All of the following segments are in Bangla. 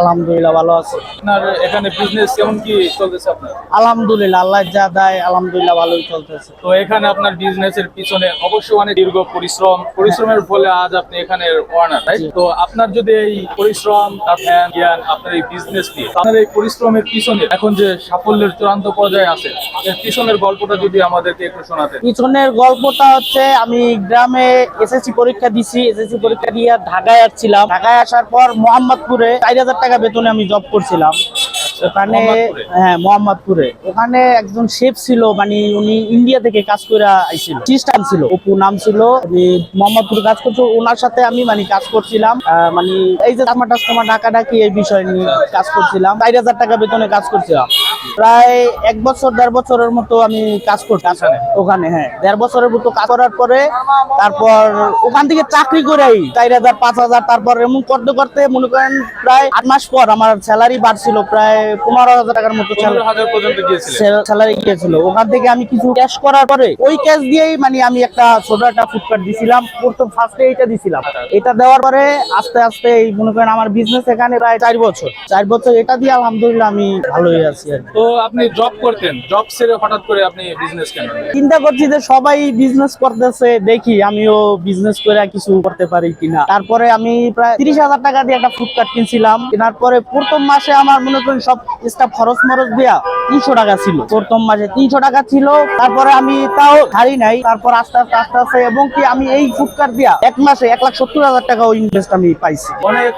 আলহামদুলিল্লাহ আপনার এখানে বিজনেস কেমন কি চলতেছে আপনার? আলহামদুলিল্লাহ আল্লাহ যা দেয় আলহামদুলিল্লাহ ভালোই চলতেছে। তো এখানে আপনার বিজনেসের পিছনে অবশ্যই অনেক দীর্ঘ পরিশ্রম। পরিশ্রমের ফলে আজ আপনি এখানে ওয়ার্নার তাই তো আপনার যদি এই পরিশ্রম জ্ঞান আপনার এই বিজনেস আপনার এই পরিশ্রমের পিছনে এখন যে সাফল্যের চূড়ান্ত পর্যায়ে আছে এর পিছনের গল্পটা যদি আমাদেরকে একটু শোনাতেন। পিছনের গল্পটা হচ্ছে আমি গ্রামে এসএসসি পরীক্ষা দিছি। এসএসসি পরীক্ষা দিয়ে ঢাকায় আসছিলাম। ঢাকায় আসার পর মোহাম্মদপুরে চার হাজার টাকা বেতনে আমি জব করছিলাম। ওখানে হ্যাঁ মোহাম্মদপুরে। ওখানে একজন শেফ ছিল মানে উনি ইন্ডিয়া থেকে কাজ করে আইছিল। খ্রিস্টান ছিল। অপু নাম ছিল। মোহাম্মদপুরে কাজ করছ ওনার সাথে আমি মানে কাজ করছিলাম। মানে এই যে টাকা টাকা ঢাকা ডাকি এই বিষয় নিয়ে কাজ করছিলাম। চার হাজার টাকা বেতনে কাজ করছিলাম। প্রায় এক বছর দেড় বছরের মতো আমি কাজ করতাম। ওখানে? ওখানে হ্যাঁ। দেড় বছরের মতো কাজ করার পরে তারপর ওখান থেকে চাকরি করেই চার হাজার পাঁচ হাজার তারপর এমন করতে করতে মনে করেন প্রায় আট মাস পর আমার স্যালারি বাড়ছিল। প্রায় পনেরো হাজার টাকার মতো স্যালারি গিয়েছিল। ওখান থেকে আমি কিছু ক্যাশ করার পরে ওই ক্যাশ দিয়েই মানে আমি একটা ছোট একটা দিছিলাম। প্রথম ফার্স্টে এটা দিছিলাম। এটা দেওয়ার পরে আস্তে আস্তে এই মনে করেন আমার বিজনেস এখানে প্রায় চার বছর। চার বছর এটা দিয়ে আলহামদুলিল্লাহ আমি ভালোই আছি আর তো আপনি জব করতেন। জব ছেড়ে হঠাৎ করে আপনি বিজনেস কেন চিন্তা করছি যে সবাই বিজনেস করতেছে দেখি আমিও বিজনেস করে কিছু করতে পারি কিনা। তারপরে আমি প্রায় তিরিশ হাজার টাকা দিয়ে একটা ফুডকার্ট কিনছিলাম। কেনার পরে প্রথম মাসে আমার মনে করেন সব স্টাফ খরচ মরচ দেয়া তিনশো টাকা ছিল। প্রথম মাসে তিনশো টাকা ছিল তারপরে আমি তাও ছাড়ি নাই তারপর আস্তে আস্তে আস্তে আস্তে এবং কি আমি এই ফুডকার্ট দিয়া এক মাসে এক লাখ সত্তর হাজার টাকা ইনভেস্ট আমি পাইছি। অনেক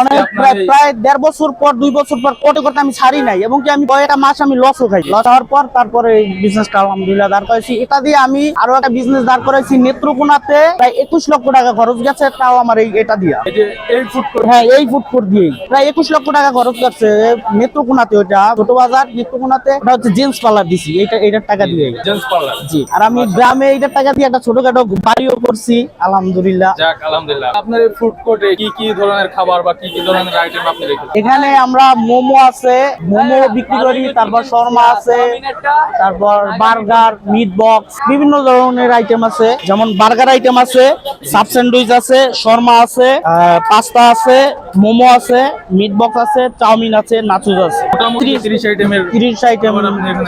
অনেক প্রায় দেড় বছর পর দুই বছর পর করতে করতে আমি ছাড়ি নাই এবং কি আমি কয়েকটা মাস আমি লসও খাই লস হওয়ার পর তারপরে এই বিজনেসটা আলহামদুলিল্লাহ দাঁড় করেছি এটা দিয়ে আমি আরও একটা বিজনেস দাঁড় করেছি নেত্রকোনাতে। প্রায় একুশ লক্ষ টাকা খরচ গেছে তাও আমার এই এটা দিয়া। এই যে এই হ্যাঁ এই ফুড কোর্ট দিয়েই। প্রায় একুশ লক্ষ টাকা খরচ করছে নেত্রকোনাতে ওইটা ছোট বাজার নেত্রকোনাতে ওটা হচ্ছে জেন্টস পার্লার দিছি এইটা এইটার টাকা দিয়ে। জেন্টস পার্লার জি আর আমি গ্রামে এইটার টাকা দিয়ে একটা ছোটখাটো বাড়িও করছি আলহামদুলিল্লাহ। যাক আলহামদুলিল্লাহ। আপনার ফুড কোর্টে কি কি ধরনের খাবার বা কি কি ধরনের আইটেম আপনি রেখেছেন এখানে আমরা মোমো আছে মোমো বিক্রি করি তারপর শর্মা আছে তারপর বার্গার মিট বক্স বিভিন্ন ধরনের আইটেম আছে। যেমন বার্গার আইটেম আছে সাব স্যান্ডউইচ আছে শর্মা আছে পাস্তা আছে মোমো আছে মিট বক্স আছে চাউমিন আছে নাচুজ আছে। মোটামুটি আইটেমের আইটেম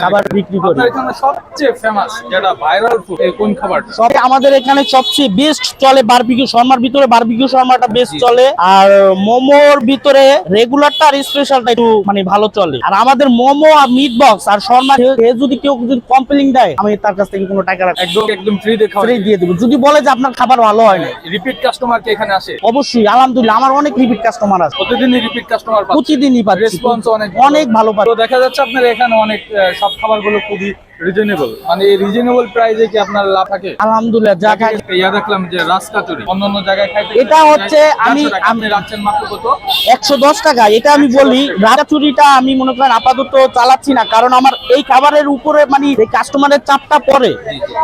খাবার বিক্রি করি। এখানে সবচেয়ে ফেমাস যেটা ভাইরাল ফুড কোন খাবারটা? সব আমাদের এখানে সবচেয়ে বেস্ট চলে বারবিকিউ শর্মার ভিতরে বারবিকিউ শর্মাটা বেস্ট চলে। আর মোমোর ভিতরে রেগুলারটা আর স্পেশালটা একটু মানে ভালো চলে। আর আমাদের মোমো আর মিট বক্স আর শর্মা যদি কেউ যদি কমপ্লেন দেয় আমি তার কাছ থেকে কোনো টাকা রাখি একদম একদম ফ্রি দেখা ফ্রি দিয়ে দেবো। যদি বলে যে আপনার খাবার ভালো হয় না। রিপিট কাস্টমার কি এখানে আসে? অবশ্যই আলহামদুলিল্লাহ আমার অনেক রিপিট কাস্টমার আছে। প্রতিদিনই রিপিট কাস্টমার প্রতিদিনই পাচ্ছি। রেসপন্স অনেক অনেক ভালো তো দেখা যাচ্ছে আপনার এখানে অনেক সব খাবারগুলো খুবই রিজনেবল মানে রিজনেবল প্রাইসে কি আপনার লাভ থাকে? আলহামদুলিল্লাহ যা খাই ইয়া দেখলাম যে রাজকাচুরি অন্য অন্য জায়গায় খাইতে এটা হচ্ছে আমি- আপনি রাখছেন মাত্র কত? একশো দশ টাকা এটা আমি বলি আমি মনে করেন আপাতত চালাচ্ছি না কারণ আমার এই খাবারের উপরে মানে এই কাস্টমারের চাপটা পড়ে।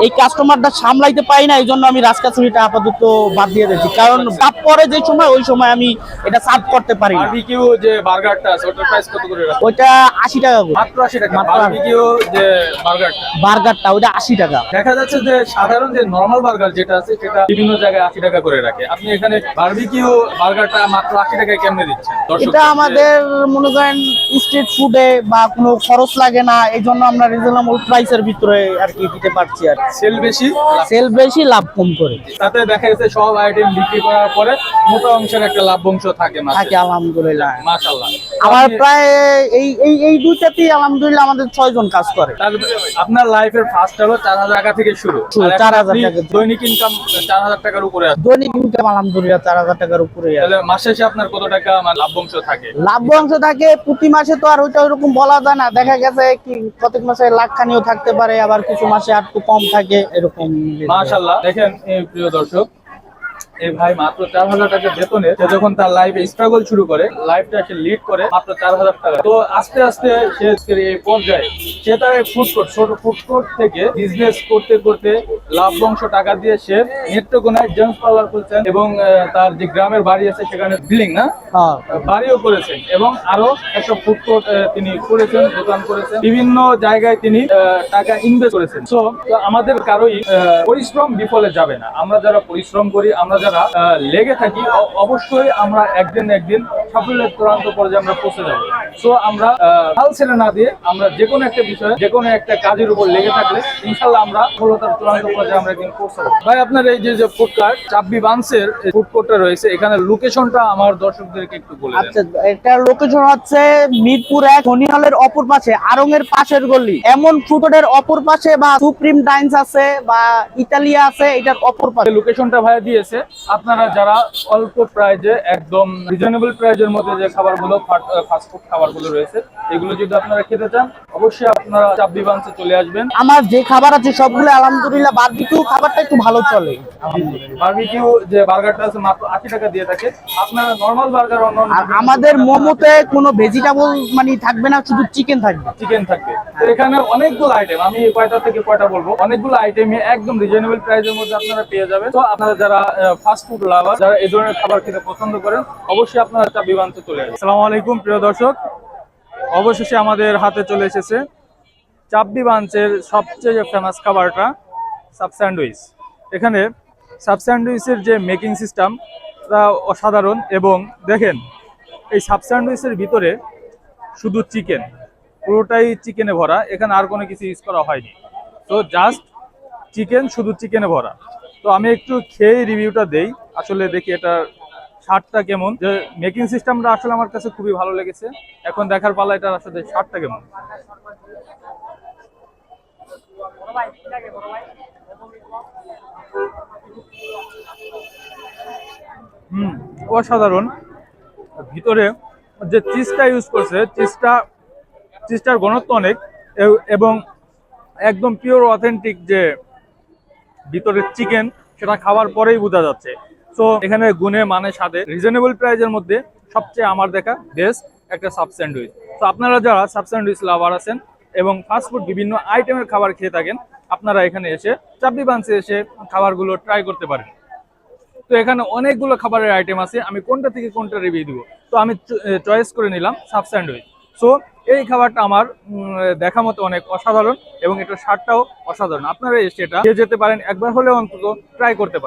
এই কাস্টমারটা সামলাইতে পাই না এই জন্য আমি রাজকাচুরিটা আপাতত বাদ দিয়ে দিচ্ছি কারণ চাপ পরে যে সময় ওই সময় আমি এটা সার্ভ করতে পারি না। বারবিকিউ যে বার্গারটা আছে প্রাইস কত করে রাখছেন? ওইটা আশি টাকা করে। মাত্র আশি টাকা। বারবিকিউ যে বার্গারটা? বার্গারটা ওইটা আশি টাকা। দেখা যাচ্ছে যে সাধারণ যে নরমাল বার্গার যেটা আছে সেটা বিভিন্ন জায়গায় আশি টাকা করে রাখে। আপনি এখানে বারবিকিউ বার্গারটা মাত্র আশি টাকায় কেমনে দিচ্ছেন? এটা আমাদের মনে করেন স্ট্রিট ফুডে বা কোনো খরচ লাগে না এই জন্য আমরা রিজনেবল প্রাইসের ভিতরে আর কি দিতে পারছি আর সেল বেশি? সেল বেশি লাভ কম করে। তাতে দেখা যাচ্ছে সব আইটেম বিক্রি করার পরে মোটা অংশের একটা লাভ অংশ থাকে থাকে আলহামদুলিল্লাহ। আমার প্রায় এই এই এই দুইটাতেই আলহামদুলিল্লাহ আমাদের ছয় জন কাজ করে। আপনার লাইফের ফার্স্ট হলো চার হাজার টাকা থেকে শুরু। শুরু, আর এখন 4,000 আপনি টাকা। দৈনিক ইনকাম চার হাজার টাকার উপরে দৈনিক ইনকাম আলহামদুলিল্লাহ চার হাজার টাকার উপরে। মাস শেষে আপনার কত টাকা অংশ থাকে? থাকে প্রতি মাসে তো আর ওইটা ওইরকম বলা যায় না। দেখা গেছে কি প্রত্যেক মাসে লাখ খানিও থাকতে পারে আবার কিছু মাসে আর একটু কম থাকে এরকম। মাশাল্লাহ দেখেন প্রিয় দর্শক এই ভাই মাত্র চার হাজার টাকা বেতনে সে যখন তার লাইফে স্ট্রাগল শুরু করে লাইফটা সে লিড করে মাত্র চার হাজার টাকা। তো আস্তে আস্তে সে এই পর্যায়ে সে তার ফুড কোর্ট ছোট ফুড কোর্ট থেকে বিজনেস করতে করতে লাভ অংশ টাকা দিয়ে সে নেত্রকোনায় জেন্টস পার্লার খুলছেন এবং তার যে গ্রামের বাড়ি আছে সেখানে বিল্ডিং না? হ্যাঁ। বাড়িও করেছেন এবং আরও একটা ফুড কোর্ট তিনি করেছেন দোকান করেছেন। বিভিন্ন জায়গায় তিনি টাকা ইনভেস্ট করেছেন। সো আমাদের কারোই পরিশ্রম বিফলে যাবে না। আমরা যারা পরিশ্রম করি আমরা যারা যারা লেগে থাকি অবশ্যই আমরা একদিন একদিন সাফল্যের চূড়ান্ত পর্যায়ে আমরা পৌঁছে যাব। সো আমরা হাল ছেড়ে না দিয়ে আমরা যে কোনো একটা বিষয়ে যে কোনো একটা কাজের উপর লেগে থাকলে ইনশাল্লাহ আমরা সফলতার চূড়ান্ত পর্যায়ে আমরা একদিন পৌঁছাবো ভাই আপনার এই যে ফুড কার্ট চাব্বি বান্সের ফুড কোর্টটা রয়েছে এখানে লোকেশনটা আমার দর্শকদেরকে একটু বলে আচ্ছা একটা লোকেশন হচ্ছে মিরপুর এক খনি হলের অপর পাশে আরঙের পাশের গলি। এমন ফুডের অপর পাশে বা সুপ্রিম ডাইন্স আছে বা ইতালিয়া আছে এটার অপর পাশে। লোকেশনটা ভাই দিয়েছে। আপনারা যারা অল্প প্রাইজে একদম রিজনেবল প্রাইজের মধ্যে যে খাবারগুলো ফাস্টফুড খাবারগুলো রয়েছে, এগুলো যদি আপনারা খেতে চান অবশ্যই আপনারা চাব্বি বান্সে চলে আসবেন। আমার যে খাবার আছে সবগুলো আলহামদুলিল্লাহ বারবিকিউ খাবারটা একটু ভালো চলে। বারবিকিউ যে বার্গারটা আছে মাত্র আশি টাকা দিয়ে থাকে। আপনারা নর্মাল বার্গার অন্য আর আমাদের মোমোতে কোনো ভেজিটেবল মানে থাকবে না শুধু চিকেন থাকবে। চিকেন থাকবে। তো এখানে অনেকগুলো আইটেম আমি কয়টা থেকে কয়টা বলব? অনেকগুলো আইটেমে একদম রিজনেবল প্রাইসের মধ্যে আপনারা পেয়ে যাবেন। তো আপনারা যারা ফাস্ট ফুড লাভার যারা এই ধরনের খাবার খেতে পছন্দ করেন অবশ্যই আপনারা চাব্বি বান্সে চলে আসবেন। আসসালামু আলাইকুম প্রিয় দর্শক। অবশেষে আমাদের হাতে চলে এসেছে চাব্বি বাঞ্চের সবচেয়ে ফেমাস খাবারটা সাব স্যান্ডউইচ। এখানে সাব স্যান্ডউইচের যে মেকিং সিস্টেম তা অসাধারণ এবং দেখেন, এই সাব স্যান্ডউইচের ভিতরে শুধু চিকেন পুরোটাই চিকেনে ভরা। এখানে আর কোনো কিছু ইউজ করা হয়নি। তো জাস্ট চিকেন শুধু চিকেনে ভরা। তো আমি একটু খেয়ে রিভিউটা দেই। আসলে দেখি এটা স্বাদটা কেমন? যে মেকিং সিস্টেমটা আসলে আমার কাছে খুবই ভালো লেগেছে। এখন দেখার পালা এটার আসলে স্বাদটা কেমন? হুম, অসাধারণ। ভিতরে যে চিজটা ইউজ করছে চিজটা চিজটার ঘনত্ব অনেক। এবং একদম পিওর অথেন্টিক যে ভিতরের চিকেন সেটা খাওয়ার পরেই বোঝা যাচ্ছে। তো এখানে গুণে মানে স্বাদে রিজনেবল প্রাইজের মধ্যে সবচেয়ে আমার দেখা বেস্ট একটা সাব স্যান্ডউইচ তো আপনারা যারা সাব স্যান্ডউইচ লাভার আছেন এবং ফাস্টফুড বিভিন্ন আইটেমের খাবার খেয়ে থাকেন, আপনারা এখানে এসে চাবি বাঞ্চে এসে খাবারগুলো ট্রাই করতে পারেন। তো এখানে অনেকগুলো খাবারের আইটেম আছে, আমি কোনটা থেকে কোনটা রিভিউ দিব? তো আমি চয়েস করে নিলাম সাব স্যান্ডউইচ সো এই খাবারটা আমার দেখা মতো অনেক অসাধারণ এবং এটার স্বাদটাও অসাধারণ। আপনারা এসে এটা যেতে পারেন, একবার হলেও অন্তত ট্রাই করতে পারেন।